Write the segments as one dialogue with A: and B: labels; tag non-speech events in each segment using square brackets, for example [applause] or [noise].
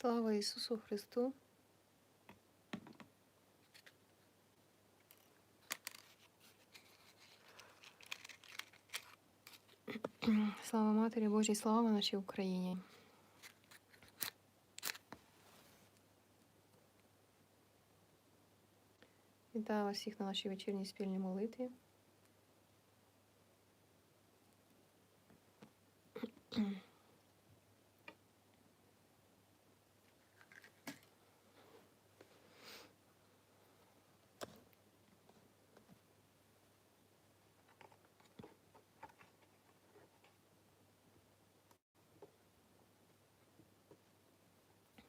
A: Слава Ісусу Христу! Слава Матері Божій, слава нашій Україні! Вітаю вас всіх на нашій вечірній спільній молитві.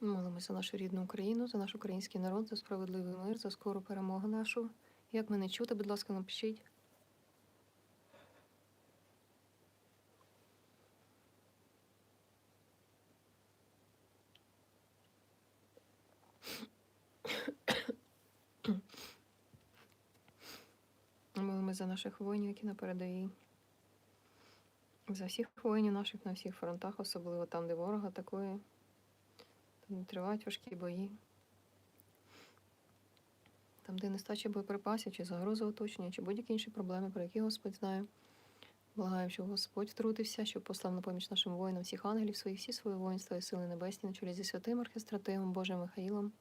A: Молимося за нашу рідну Україну, за наш український народ, за справедливий мир, за скору перемогу нашу. Як мене чути, будь ласка, напишіть. Молимося за наших воїнів, які на передовій. За всіх воїнів наших на всіх фронтах, особливо там, де ворог атакує. Тривають важкі бої. Там, де нестача боєприпасів, чи загроза оточення, чи будь-які інші проблеми, про які Господь знає. Благаємо, щоб Господь втрутився, щоб послав на поміч нашим воїнам всіх ангелів своїх, всі свої воїнства і сили небесні на чолі зі святим архистративом Божим Михаїлом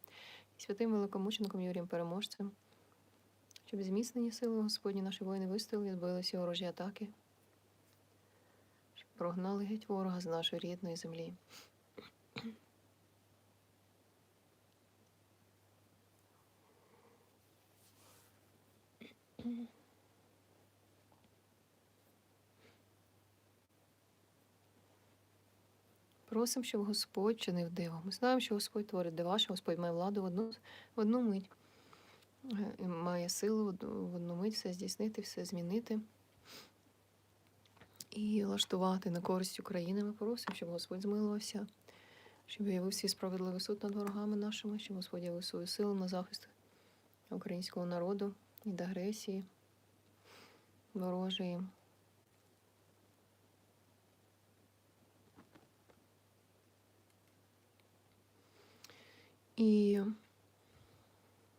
A: і святим великомучеником Юрієм Переможцем, щоб зміцнені сили Господні наші воїни вистояли і збили всі ворожі атаки, щоб прогнали геть ворога з нашої рідної землі. Просимо, щоб Господь чинив диво. Ми знаємо, що Господь творить дива, що Господь має владу в одну, в одну мить, Е, і має силу в одну мить все здійснити, все змінити і влаштувати на користь України. Ми просимо, щоб Господь змилувався, щоб явив свій справедливий суд над ворогами нашими, щоб Господь явив свою силу на захист українського народу від агресії ворожої. І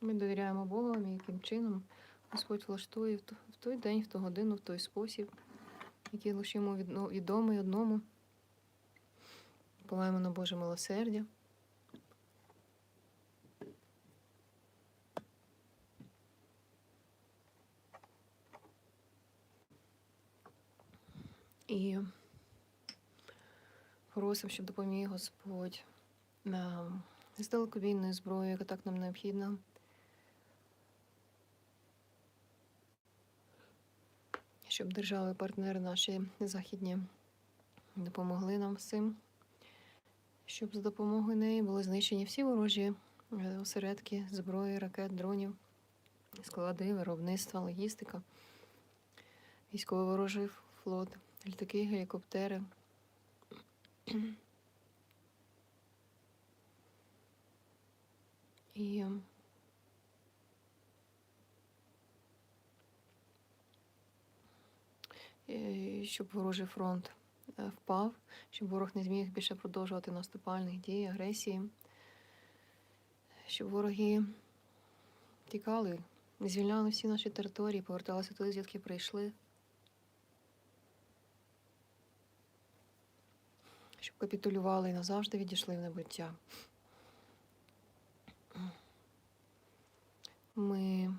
A: ми довіряємо Богу, яким чином Господь влаштує в той день, в ту годину, в той спосіб, який лише йому відомий одному. Полаємо на Боже милосердя. І просимо, щоб допоміг Господь нам з далекобійною зброєю, яка так нам необхідна. Щоб держави, партнери наші західні допомогли нам цим, щоб за допомогою неї були знищені всі ворожі е, осередки зброї, ракет, дронів, склади, виробництва, логістика, військовий ворожий флот, літаки, гелікоптери. І е, щоб ворожий фронт е, впав, щоб ворог не зміг більше продовжувати наступальних дій, агресії, щоб вороги тікали, звільняли всі наші території, поверталися туди, звідки прийшли. Щоб капітулювали і назавжди відійшли в небуття. Ми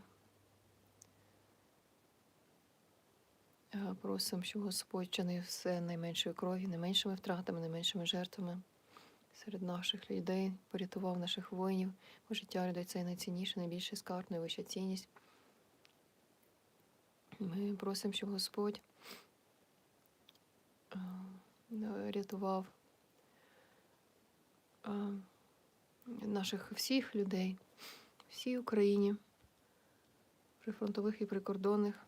A: е, просимо, щоб Господь чинив все найменшою кров'ю, найменшими втратами, найменшими жертвами серед наших людей, порятував наших воїнів, бо життя людей це найцінніше, найбільший скарб, найвища цінність. Ми просимо, щоб Господь е, рятував е, наших всіх людей, всій Україні, прифронтових і прикордонних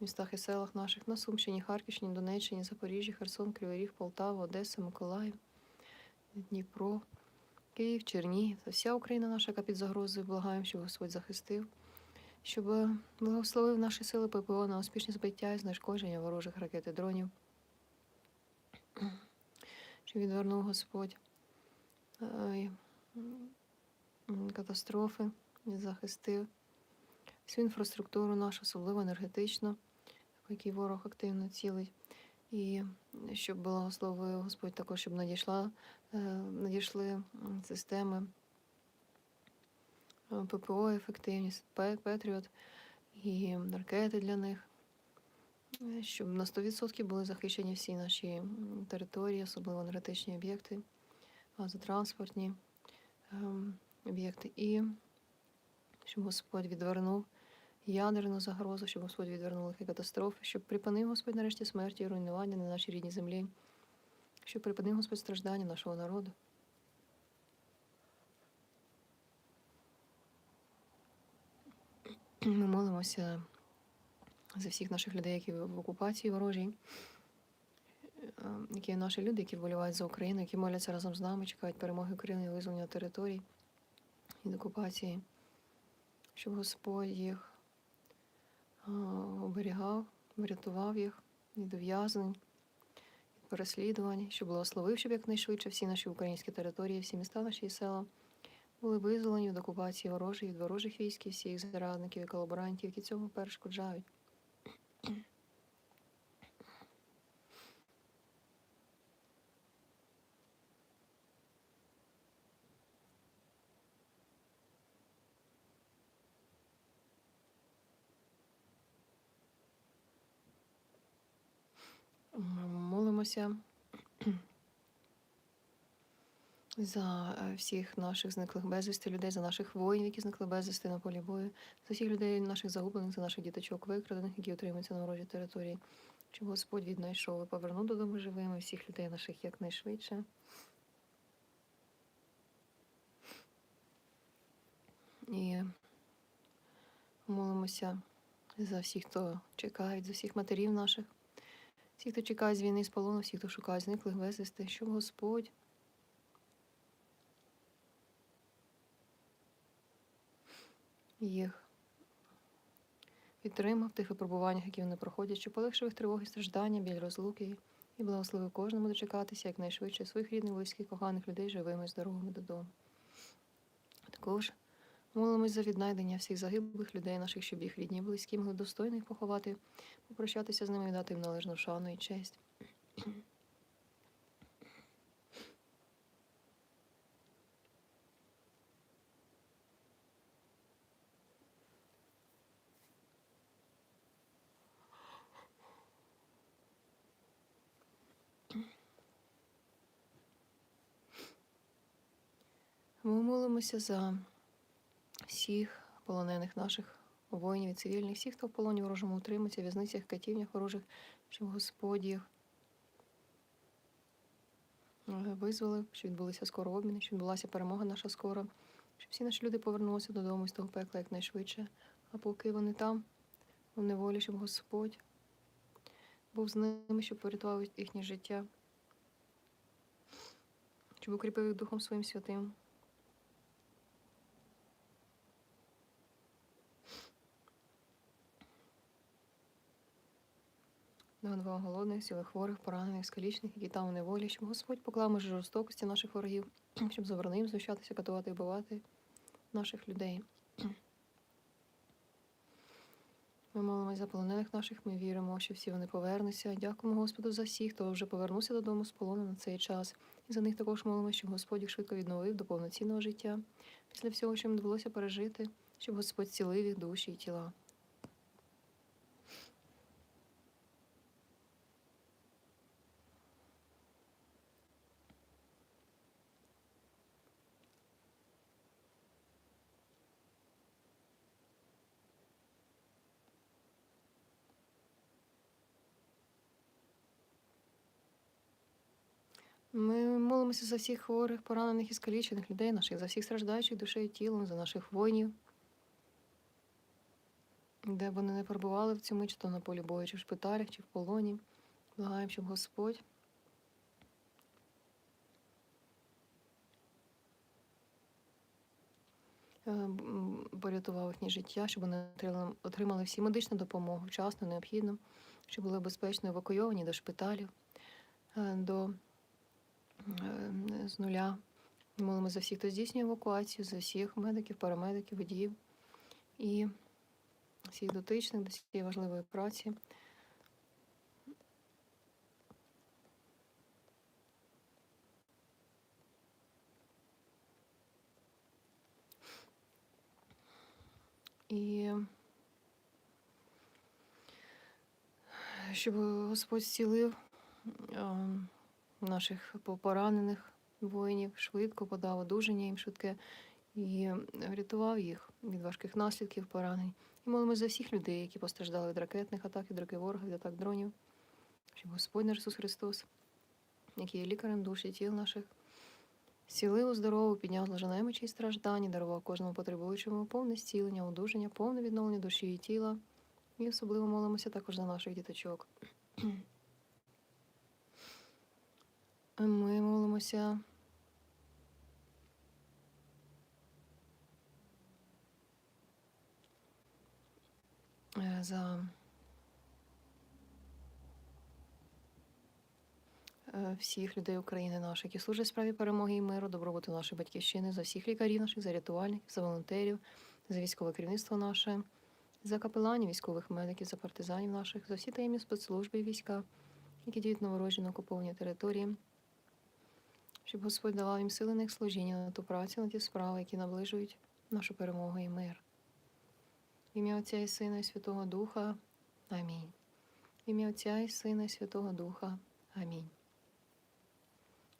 A: містах і селах наших на Сумщині, Харківщині, Донеччині, Запоріжжі, Херсон, Кривий Ріг, Полтава, Одеса, Миколаїв, Дніпро, Київ, Чернігів та вся Україна наша, яка під загрозою, благаємо, щоб Господь захистив, щоб благословив наші сили ППО на успішні збиття і знешкодження ворожих ракет і дронів, щоб відвернув Господь катастрофи, і захистив всю інфраструктуру нашу, особливо енергетичну, по якій ворог активно цілить. І щоб благословив Господь також, щоб надійшла, е, надійшли системи е, ППО ефективні, Пе- Петріот і ракети для них, щоб на 100% були захищені всі наші території, особливо енергетичні об'єкти, газотранспортні ем, об'єкти. І щоб Господь відвернув ядерну загрозу, щоб Господь відвернув лихі катастрофи, щоб припинив Господь нарешті смерті і руйнування на нашій рідній землі, щоб припинив Господь страждання нашого народу. Ми молимося за всіх наших людей, які в окупації ворожій, е, які наші люди, які вболівають за Україну, які моляться разом з нами, чекають перемоги України і визволення територій від окупації, щоб Господь їх оберігав, врятував їх від ув'язнень, від переслідувань, щоб благословив, щоб якнайшвидше всі наші українські території, всі міста наші села були визволені від окупації ворожої, від ворожих військ і всіх зрадників і колаборантів, які цьому перешкоджають. Молимося за е, всіх наших зниклих безвісти людей, за наших воїнів, які зникли безвісти на полі бою, за всіх людей, наших загублених, за наших діточок викрадених, які утримуються на ворожій території. Щоб Господь віднайшов і повернув додому живими всіх людей наших якнайшвидше. І молимося за всіх, хто чекає, за всіх матерів наших, всіх, хто чекає з війни з полону, всіх, хто шукає зниклих безвісти, щоб Господь їх підтримав в тих випробуваннях, які вони проходять, щоб полегшив їх тривоги, страждання, біль розлуки і благословив кожному дочекатися якнайшвидше своїх рідних, близьких, коханих людей живими і здоровими додому. Також молимось за віднайдення всіх загиблих людей наших, щоб їх рідні, близькі могли достойно їх поховати, попрощатися з ними і дати їм належну шану і честь. Ми молимося за всіх полонених наших воїнів і цивільних, всіх, хто в полоні ворожому утримується, в'язницях, катівнях ворожих, щоб Господь їх е, визволив, щоб відбулися скоро обміни, щоб відбулася перемога наша скоро, щоб всі наші люди повернулися додому з того пекла якнайшвидше. А поки вони там, у неволі, щоб Господь був з ними, щоб порятував їхнє життя, щоб укріпив їх Духом Своїм Святим. Нагодував голодних, сіли хворих, поранених, скалічних, які там у неволі, щоб Господь поклав межі жорстокості наших ворогів, [clears throat] щоб заборонив знущатися, катувати і вбивати наших людей. [clears throat] Ми молимось за полонених наших, ми віримо, що всі вони повернуться. Дякуємо Господу за всіх, хто вже повернувся додому з полону на цей час. І за них також молимося, щоб Господь їх швидко відновив до повноцінного життя після всього, що їм довелося пережити, щоб Господь цілив їх душі і тіла. Ми молимося за всіх хворих, поранених і скалічених людей наших, за всіх страждаючих душею і тілом, за наших воїнів, де б вони не перебували в цьому, чи то на полі бою, чи в шпиталях, чи в полоні. Благаємо, щоб Господь е, порятував їхнє життя, щоб вони отримали- всі медичну допомогу вчасно, необхідно, щоб були безпечно евакуйовані до шпиталів, е, до з нуля Молимо за всіх, хто здійснює евакуацію, за всіх медиків, парамедиків, водіїв і всіх дотичних до цієї важливої праці. І щоб Господь зцілив е, наших поранених воїнів, швидко подав одужання їм швидке і врятував їх від важких наслідків поранень. І молимо за всіх людей, які постраждали від ракетних атак, від руки ворога, від атак дронів, щоб Господь наш Ісус Христос, який є лікарем душі тіл наших, зцілив здорову, підняв зложенемичі і страждання, дарував кожному потребуючому повне зцілення, одужання, повне відновлення душі і тіла. І особливо молимося також за наших діточок. Ми молимося. Е, за е, всіх людей України наших, які служать справі перемоги і миру, добробуту нашої батьківщини, за всіх лікарів наших, за рятувальників, за волонтерів, за військове керівництво наше, за капеланів, військових медиків, за партизанів наших, за всі таємні спецслужби і війська, які діють на ворожі на окупованій території, щоб Господь давав їм сили на їх служіння, на ту працю, на ті справи, які наближують нашу перемогу і мир. В ім'я Отця і Сина і Святого Духа. Амінь. В ім'я Отця і Сина і Святого Духа. Амінь.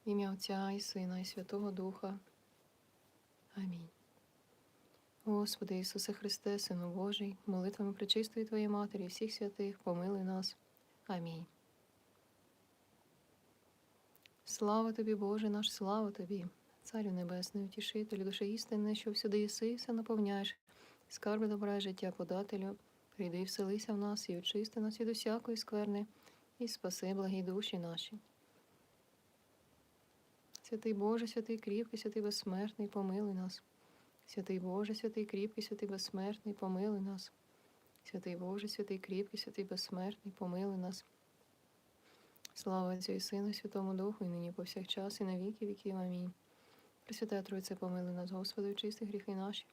A: Ім'я Отця і Сина і Святого Духа. Амінь. Господи Ісусе Христе, Сину Божий, молитвами пречистої Твоєї Матері, всіх святих, помилуй нас. Амінь. Слава тобі, Боже наш, слава тобі, Царю Небесний, утішителю, душе істинне, що всюди єси, все наповняєш, скарби добра і життя подателю, прийди і вселися в нас і очисти нас від усякої скверни, і спаси благі душі наші. Святий Боже, святий кріпкий, святий безсмертний, помилуй нас. Святий Боже, святий кріпкий, святий безсмертний, помилуй нас. Святий Боже, святий кріпкий, святий безсмертний, помилуй нас. Слава Отцю і Сину, Святому Духу, і нині повсякчас, і на віки віків. Амінь. Пресвята Тройце, помилуй нас, Господи, очисти гріхи наші.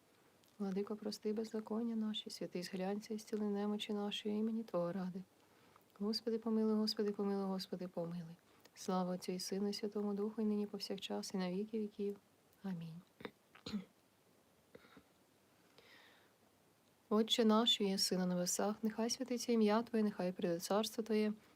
A: Владико, прости беззаконня наші, святий зглянься і зціли немочі нашої імені Твого ради. Господи, помилуй, Господи, помилуй, Господи, помилуй. Слава Отцю і Сину, Святому Духу, і нині повсякчас, і на віки віків. Амінь. Отче наш, що єси на небесах, нехай святиться ім'я Твоє, нехай прийде царство Твоє,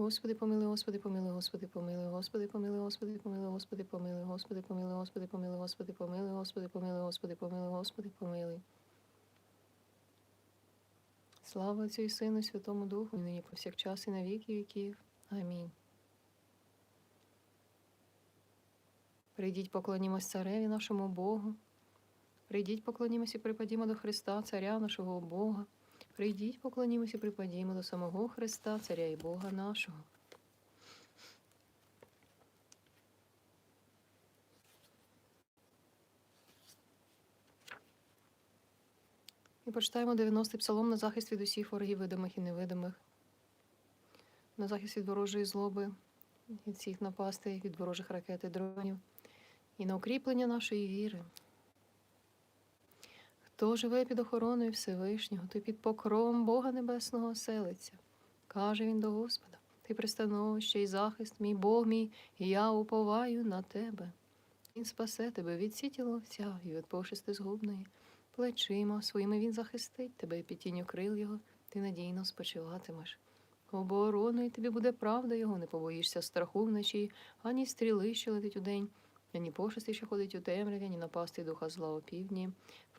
A: Господи, помилуй, Господи, помилуй, Господи, помилуй, Господи, помилуй, Господи, помилуй, Господи, помилуй, Господи, помилуй, Господи, помилуй, Господи, помилуй, Господи, помилуй, Господи, помилуй, Господи, помилуй. Слава Отцю і Сину, Святому Духу, і нині повсякчас, і на віки віків. Амінь. Прийдіть, поклонімось цареві нашому Богу. Прийдіть, поклонімось і припадімо до Христа, Царя нашого Бога. Прийдіть, поклонімося припадімо до самого Христа, Царя і Бога нашого. І почитаємо 90-й псалом на захист від усіх ворогів видимих і невидимих, на захист від ворожої злоби, від всіх напастей, від ворожих ракет і дронів, і на укріплення нашої віри. Хто живе під охороною Всевишнього, той під покровом Бога Небесного оселиться. Каже він до Господа: Ти пристановище і захист, мій Бог мій, і я уповаю на тебе. Він спасе тебе від сіті ловця і від пошисти згубної. Плечима своїми він захистить тебе під тінню крил його, ти надійно спочиватимеш. Обороною тобі буде правда його, не побоїшся страху вночі, ані стріли, що летить удень, ані пошисти, що ходить у темряві, ані напасти духа зла у півдні.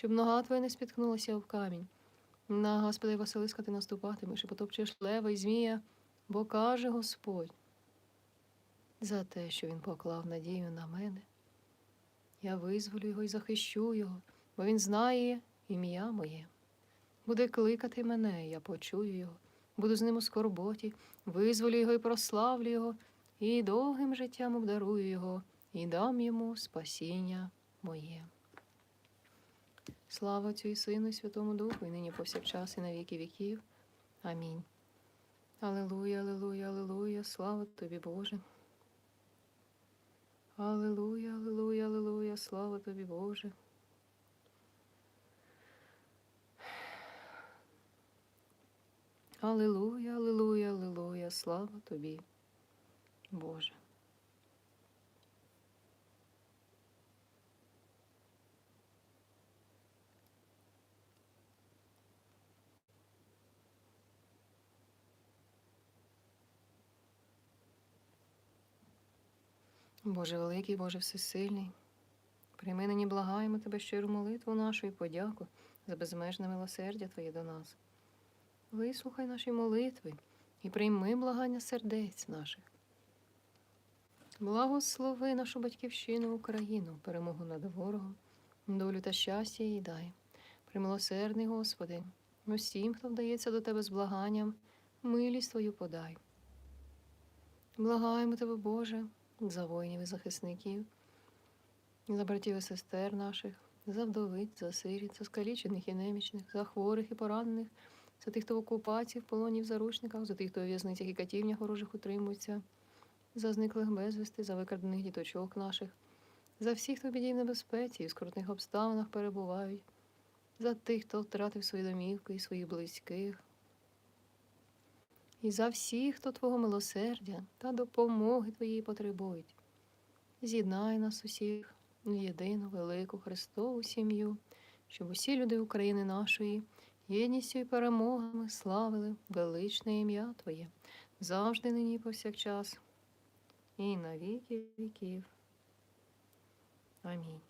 A: щоб нога твоя не спіткнулася об камінь. На Господа й Василиска ти наступатимеш і потопчеш лева і змія, бо каже Господь. За те, що він поклав надію на мене, я визволю його і захищу його, бо він знає ім'я моє. Буде кликати мене, я почую його, буду з ним у скорботі, визволю його і прославлю його, і довгим життям обдарую його, і дам йому спасіння моє. Слава Отцю і Сину, і Святому Духу, і нині повсякчас, і на віки віків. Амінь. Алілуя, алілуя, алілуя, слава тобі, Боже. Алілуя, алілуя, алілуя, слава тобі, Боже. Алілуя, алілуя, алілуя, слава тобі, Боже. Боже великий, Боже всесильний, прийми нині благаємо Тебе щиру молитву нашу і подяку за безмежне милосердя Твоє до нас. Вислухай наші молитви і прийми благання сердець наших. Благослови нашу батьківщину Україну, перемогу над ворогом, долю та щастя їй дай. Примилосердний Господи, усім, хто вдається до Тебе з благанням, милість Твою подай. Благаємо Тебе, Боже, за воїнів і захисників, за братів і сестер наших, за вдовиць, за сиріт, за скалічених і немічних, за хворих і поранених, за тих, хто в окупації, в полоні в заручниках, за тих, хто у в'язницях і катівнях ворожих утримується, за зниклих безвісти, за викрадених діточок наших, за всіх, хто в біді в небезпеці і в скрутних обставинах перебувають, за тих, хто втратив свої домівки і своїх близьких, і за всіх, хто Твого милосердя та допомоги Твоєї потребують. З'єднай нас усіх в єдину велику Христову сім'ю, щоб усі люди України нашої єдністю і перемогами славили величне ім'я Твоє, завжди нині повсякчас, і на віки віків. Амінь.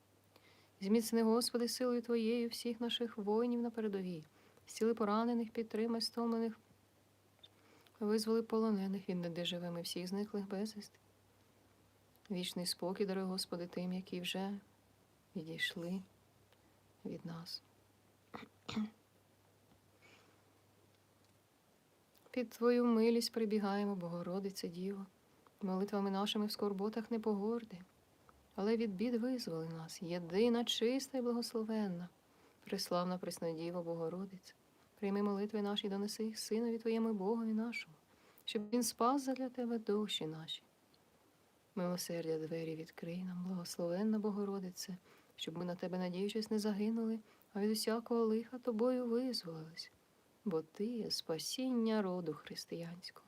A: Зміцни, Господи, силою Твоєю всіх наших воїнів на передовій, зціли поранених, підтримай стомлених, визволи полонених від недеживими всіх зниклих безвісти. Вічний спокій, даруй, Господи, тим, які вже відійшли від нас. Під Твою милість прибігаємо, Богородице Діво, молитвами нашими в скорботах не погорди але від бід визволи нас, єдина, чиста і благословенна, приславна Преснодіва Богородиця. Прийми молитви наші, донеси їх Синові Твоєму Богові нашому, щоб Він спас задля Тебе душі наші. Милосердя двері відкрий нам, благословенна Богородице, щоб ми на тебе, надіючись, не загинули, а від усякого лиха тобою визволились, бо Ти є спасіння роду християнського.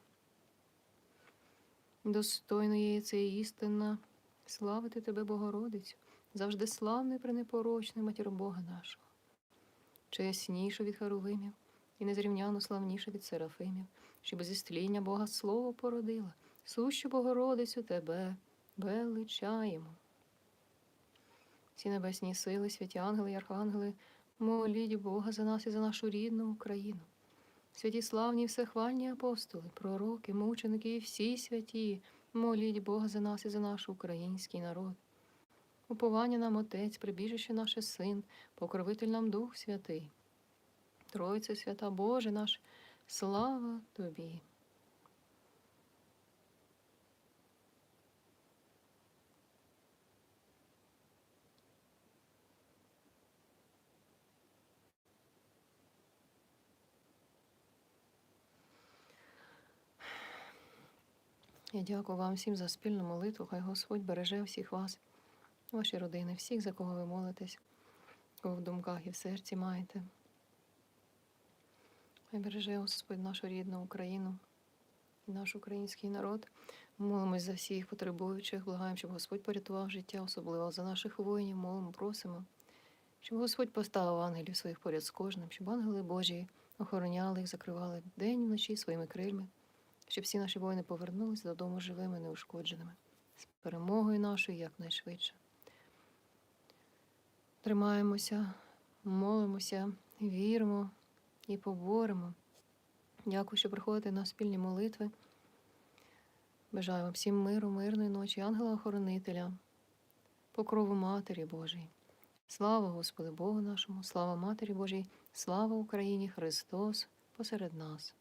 A: Достойно є це істина. Славити тебе, Богородицю, завжди славний пренепорочний матір Бога нашого, чесніше від Харувимів і незрівняно славніше від Серафимів, щоб зі стління Бога Слово породила, сущу Богородицю тебе величаємо. Всі небесні сили, святі ангели й архангели, моліть Бога за нас і за нашу рідну Україну. Святі славні всехвальні апостоли, пророки, мученики і всі святі, Моліть Бога за нас і за наш український народ. Уповання нам Отець, прибіжище наше Син, покровитель нам Дух Святий. Тройце свята Боже наш, слава Тобі. Дякую вам всім за спільну молитву. Хай Господь береже всіх вас, ваші родини, всіх, за кого ви молитесь, кого в думках і в серці маєте. Хай береже Господь нашу рідну Україну наш український народ. Молимось за всіх потребуючих, благаємо, щоб Господь порятував життя, особливо за наших воїнів, молимо, просимо, щоб Господь поставив ангелів своїх поряд з кожним, щоб ангели Божі охороняли їх, закривали день і вночі своїми крильми, щоб всі наші воїни повернулися додому живими, неушкодженими, з перемогою нашою якнайшвидше. Тримаємося, молимося, віримо і поборемо. Дякую, що приходите на спільні молитви. Бажаю вам всім миру, мирної ночі, ангела-охоронителя, покрову Матері Божій. Слава Господу Богу нашому, слава Матері Божій, слава Україні, Христос посеред нас.